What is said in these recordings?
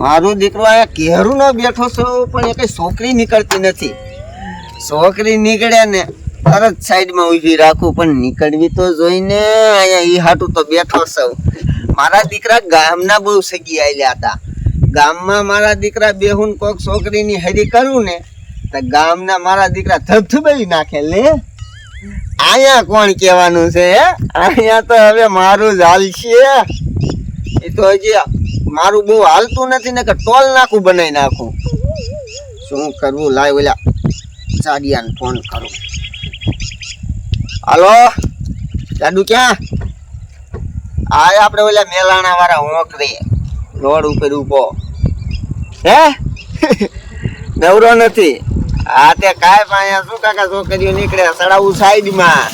મારો દીકરો આ કેરું ન બેઠો છો, પણ એ કઈ છોકરી નીકળતી નથી. છોકરી નીકળે ને તરત સાઈડમાં ઊભી રાખું, પણ નીકળવી તો જોઈને અહીંયા ઈ હાટું તો બેઠો છું. મારા દીકરા ગામના બહુ સગી આવેલા હતા. ગામમાં મારા દીકરા બેહુન કોક છોકરીની હરી કરું ને, તો ગામના મારા દીકરા ધબધબાઈ નાખે, લે. અહીંયા કોણ કહેવાનું છે? અહીંયા તો હવે મારું જ હાલ છે. એ તો હજી મારું બહુ હાલતું નથી ને કે ટોલ નાખું બનાવી નાખું. શું કરવું? લાય ઓલા સાડિયાને ફોન કરું. હાલો? જાડુ ક્યાં? આ આપણે ઓલા મેલાણા વાળા હોંકરી. રોડ ઉપર ઊભો હે? નવરો નથી. હા તે કાય પાયા શું કાકા છોકરીઓ નીકળે? સડાવું સાઈડમાં.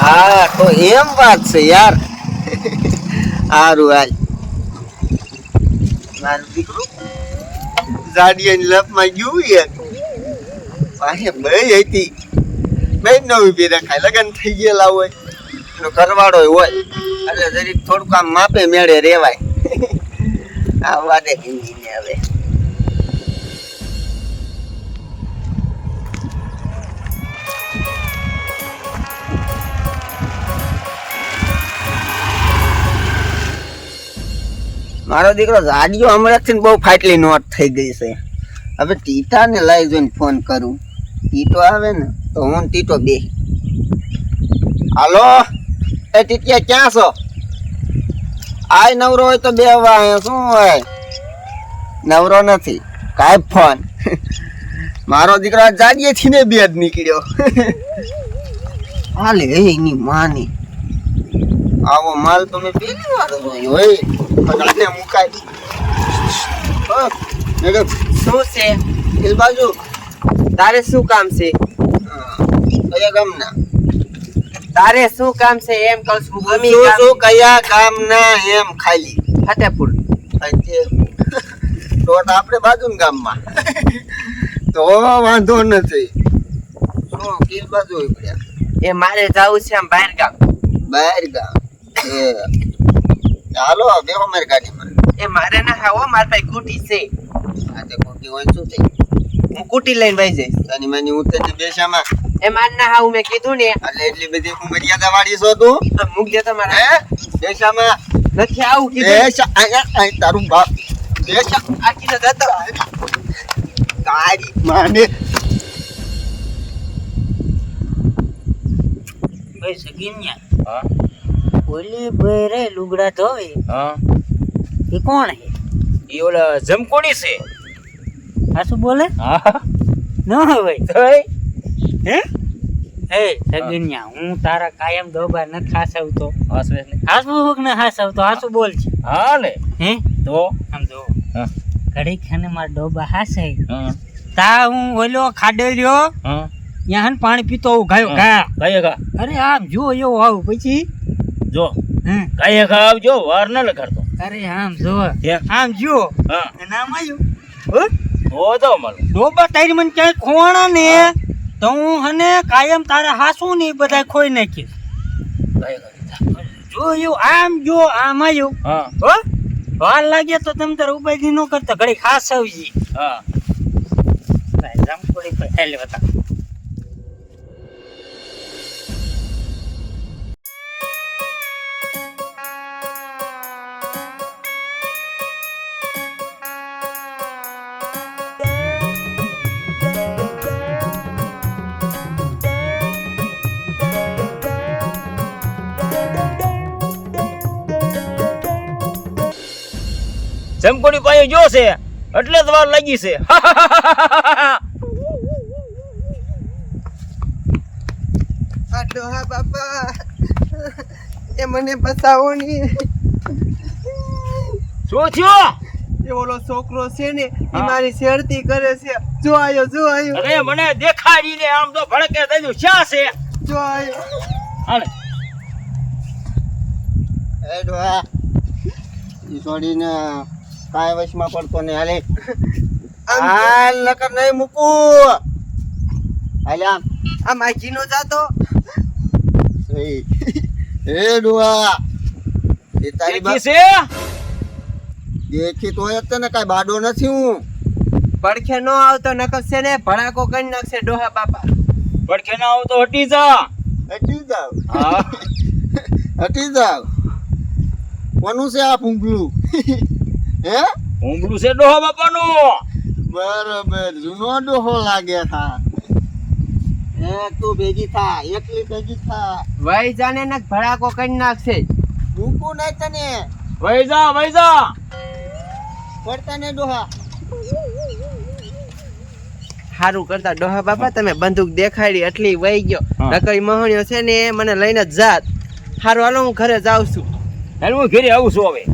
હા, તો એમ વાત છે યાર. સારું હાલ. મારું દીકરું જાડિયાની લપમાં ગયું એક પાસે બે હતી બે નવી ઊભી રખાય લગન થઈ ગયેલા હોય એનો કરવાડો હોય એટલે જરીક થોડુંક આમ માપે મેળે રેવાય આ વાદે હિન્દી ને હવે મારો દીકરો જાડિયો હમણાંથી બહુ ફાટલી નોટ થઈ ગઈ છે. હવે ટીટાને લઈ જોઈને ફોન કરું. ટીટો આવે ને તો હું ટીટો બે. હાલો? એ ટીટિયા ક્યાં છો? આય નવરો હોય તો બે અહીંયા શું હોય? નવરો નથી. કાંઈ ફોન મારો દીકરો આ જાડિયેથી ને બે જ નીકળ્યો. હાલે એની માની. આવો માલ તમે પેલી વાર જોયો હોય મુકાય. હા, મેડમ, શું છે? એ બાજુ. તારે શું કામ છે? કયા ગામના? તારે શું કામ છે એમ કહું છું ગમી શું કામ શું કયા ગામના એમ ખાલી. ફતેપુર. તો આપણે બાજુ ગામમાં. તો વાંધો નથી. શું કિલ બાજુ એ મારે જવું છે આમ બહાર ગામ. બહાર ગામ. હાલો બેહો મારી ગાડી એ મારે ના હાવો મારી પાસે કુટી છે. આજે કુટી હોય શું થઈ હું કુટી લઈને ભાઈ જઈશ. તની માની હું તને બેસામાં. એ માર ના હાવું મેં કીધું ને. એટલે એટલી બધી હું મર્યાદા વાળી છો તું? તો મૂક દે તમારા હે? બેસામાં. નથી આવું કીધું. બેસા આ તારું બાપ. બેસા. આ કીધું જતો તારી માને. ભાઈ સગીન્યા હા? ઓલી ભાઈ રે લુગડા ધોવે. હા. એ કોણ હે? એ ઓલા જમકોડી છે. આ શું બોલે? હા. ન હોય ભાઈ. હે? એ સગનિયા હું તારા કાયમ દોબા ન ખાસવતો. હાસવે હાસવું હોક ને હાસવતો હાસું બોલ છે. હા ને હે? તો? આમ જો. હા. ઘડી ખાને માર ડોબા હાસે. હા. તા હું ઓલો ખાડે રહ્યો હા. ત્યાં પાણી પીતો હું ગાયો ગા કઈ ગા અરે આમ જો એવો આવું. પછી જો. કઈ આવજો વાર ન લગાડતો. અરે આમ જો? આમ જો આમ આવ્યું હો? તો મારો ડોબા તારી મને ક્યાંય ખોવાણા ને? તો હું હને કાયમ તારા હાસું ને બધા ખોઈ નાખીશ. જોયું આમ જો આમ આવ્યું હા. હો? વાર લાગે તો તમે તારે ઉપાય ન કરતા ઘડી ખાસ આવજી. હા. રામકોડી પર ખાઈ લેવા તા. પાસે જો છે એટલે જ વાર લાગી છે. બાપા. એ મને બતાવો ની. શું થયો? એ ઓલો છોકરો છે ને એ મારી શેરતી કરે છે. જો આયો જો આયો. અરે મને દેખાડીને આમ તો ભડકે થઈ શા છે? જો આયો. હાલે. એ ડોહા ઈ છોડીને કાંઈ વશમાં પડતો ને હાલે. હાલ નકર નહીં મૂકું. હાલે આમ. આ માજીનો જાતો. એ ડુઆ. એ તારી બા દેખી છે દેખી તો તને કાંઈ બાડો નથી હું. પડખે નો આવતો નકર છે ને ભડાકો કરી નાખશે ડોહા બાપા. પડખે નો આવતો હટી જા. હટી જાવ. હા. હટી જાવ. કોનું છે આ પૂંગલું હે? હુંબલું છે ડોહા બાપાનું. બરાબર જૂનો ડોહો લાગે થા. એ તું ભેગી થા એકલી ભેગી થા. વહી જાને ને ભડાકો કરી નાખશે. મૂકું નહીં તને. વઈ જા વઈ જા પડતા ને ડોહા. સારું કરતા. ડોહા બાપા તમે બંદૂક દેખાડી એટલી વહી ગયો. નકરી ઈ છે ને એ મને લઈને જ જાત. સારું હાલો હું ઘરે જાઉં છું. હું ઘરે આવું છું હવે.